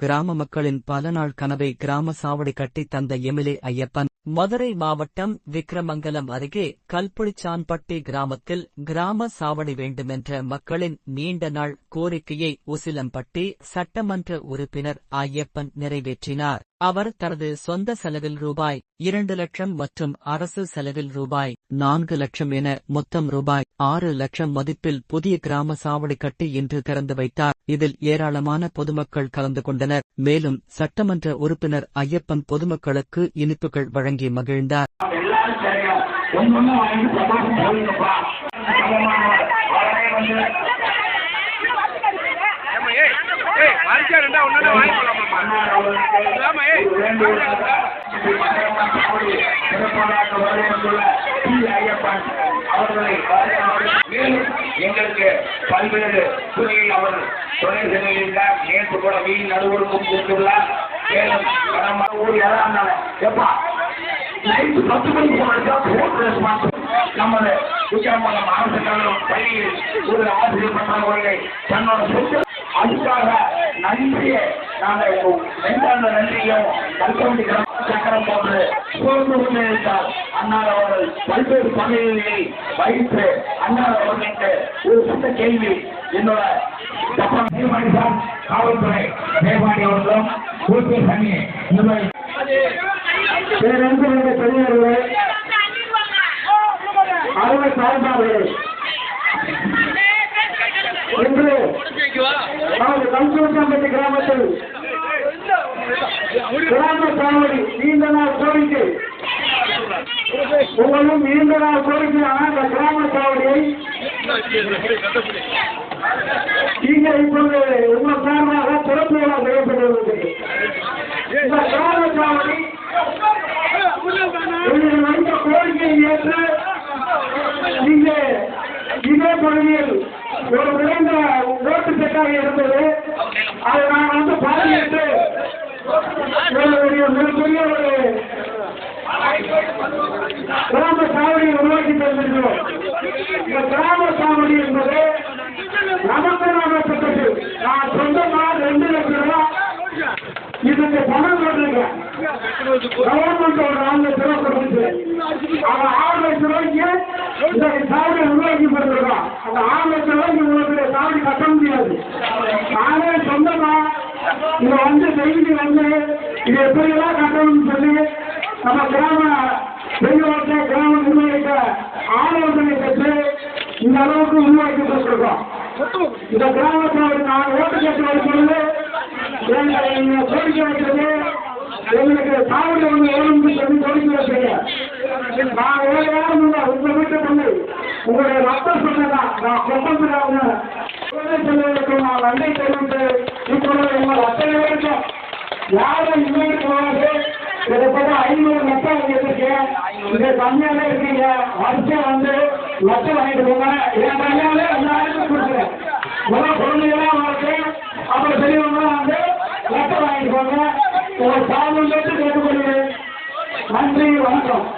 கிராம மக்களின் பல நாள் கனவை கிராம சாவடி கட்டித் தந்த எமிலே ஐயப்பன் மதுரை மாவட்டம் விக்கிரமங்கலம் அருகே கல்புளிச்சான்பட்டி கிராமத்தில் கிராம சாவடி வேண்டுமென்ற மக்களின் நீண்ட நாள் கோரிக்கையை உசிலம்பட்டி சட்டமன்ற உறுப்பினர் ஐயப்பன் நிறைவேற்றினார். அவர் தனது சொந்த செலவில் ரூபாய் இரண்டு லட்சம் மற்றும் அரசு செலவில் ரூபாய் நான்கு லட்சம் என மொத்தம் ரூபாய் ஆறு லட்சம் மதிப்பில் புதிய கிராம சாவடி கட்டி இன்று திறந்து வைத்தார். இதில் ஏராளமான பொதுமக்கள் கலந்து கொண்டனர். மேலும் சட்டமன்ற உறுப்பினர் ஐயப்பன் பொதுமக்களுக்கு இனிப்புகள் வழங்கி மகிழ்ந்தார். அவர்களை மேலும் எங்களுக்கு பல்வேறு துறையில் அவர் துணை செல்கின்றார் நேற்று கூட வீண் நடுவருக்கும் சென்றுள்ளார் மேலும் ஊர் எல்லாம் இருந்தாலும் எப்பா நைட்டு பத்து மணிக்கு போனதா போட்டு ரெஸ்பான்ஸ் நமது விக்ரமங்கலம் அரசு கல்லூரி பள்ளியில் ஒரு ஆசிரியர் பண்றவர்களை தன்னோட சொத்து அதுக்காக நன்றியை நாங்கள் நெஞ்சார்ந்த நன்றியும் கல்கவண்டி கிராம சக்கரம் போன்று சோர்ந்து கொண்டே அன்னார் அவர்கள் பல்வேறு பகுதிகளில் வைத்து அன்னார் அவர்களுக்கு ஒரு சின்ன கேள்வி என்னோட தப்பம் காவல்துறை அவர்களும் இந்த மாதிரி பேரன்பு பெரியவர்களே அறுவை சார்பாளர்களே இன்று நமது கல்குளத்தாம்பட்டி கிராமத்தில் கிராம சாவடி நீண்ட நாள் கோரிக்கை. உங்களும் நீண்ட நாள் கோரிக்கையான அந்த கிராம சாவடியை இங்கே இப்பொழுது உங்கள் சார்பாக திறப்பு விழா செய்யப்பட்டுள்ளது இந்த கிராம சாவடி எங்கள் வைத்த என்று இங்கே இதே பகுதியில் ஒரு விரைந்த ஓட்டு செட்டாக இருந்தது. அதை நான் வந்து பார்வையிட்டு மிகப்பெரிய ஒரு கிராம சாவடியை உருவாக்கி தந்திருக்கிறோம். இந்த கிராம சாவடி என்பது நமக்கு அமைப்பட்டது நான் சொந்தமாக ரெண்டு லட்சம் ரூபாய் இதுக்கு பணம் போட்டிருக்கேன் கவர்மெண்ட் ஒரு ஆண்டு லட்சம் ரூபாய் கொடுத்துச்சு அந்த ஆறு லட்சம் ரூபாய்க்கு இந்த சாவடி உருவாக்கி கொடுத்துருக்கோம் அந்த ஆறு லட்சம் ரூபாய்க்கு உங்களுக்கு சாவடி கட்ட முடியாது நானே சொந்தமா இதை வந்து டெய்லி வந்து இது எப்படியெல்லாம் கட்டணும்னு சொல்லி நம்ம கிராம பெரியவர்கிட்ட கிராம நிர்வாகிட்ட ஆலோசனை பெற்று இந்த அளவுக்கு உருவாக்கி கொடுத்துருக்கோம். இந்த கிராம நான் ஓட்டு கேட்டு வைக்கிறது எங்களை கோரிக்கை வைக்கிறது எங்களுக்கு சாவடி ஒன்று வேணும்னு சொல்லி கோரிக்கை வைக்கிறீங்க. நான் வேற யாரும் இல்லை உங்க வீட்டு பண்ணு உங்களுடைய ரத்த சொன்னதான் நான் கொப்பந்துடாங்க சொல்லுவதற்கு நான் நன்றி தெரிவித்து இப்பொழுது உங்கள் அத்தனை பேருக்கும் யாரும் இன்னைக்கு போகாது கிட்டத்தட்ட ஐநூறு லட்சம் வச்சிருக்கேன் இந்த கம்மியாவே இருக்கீங்க. வருஷம் வந்து லட்சம் வாங்கிட்டு போங்க. என் கம்மியாவே எல்லாருக்கும் கொடுக்குறேன் முதல் குழந்தைகளாம் வளர்த்து அப்புறம் பெரியவங்களாம் வந்து லட்சம் வாங்கிட்டு போங்க. உங்க சாமி கேட்டு கேட்டுக்கொள்கிறேன் நன்றி வணக்கம்.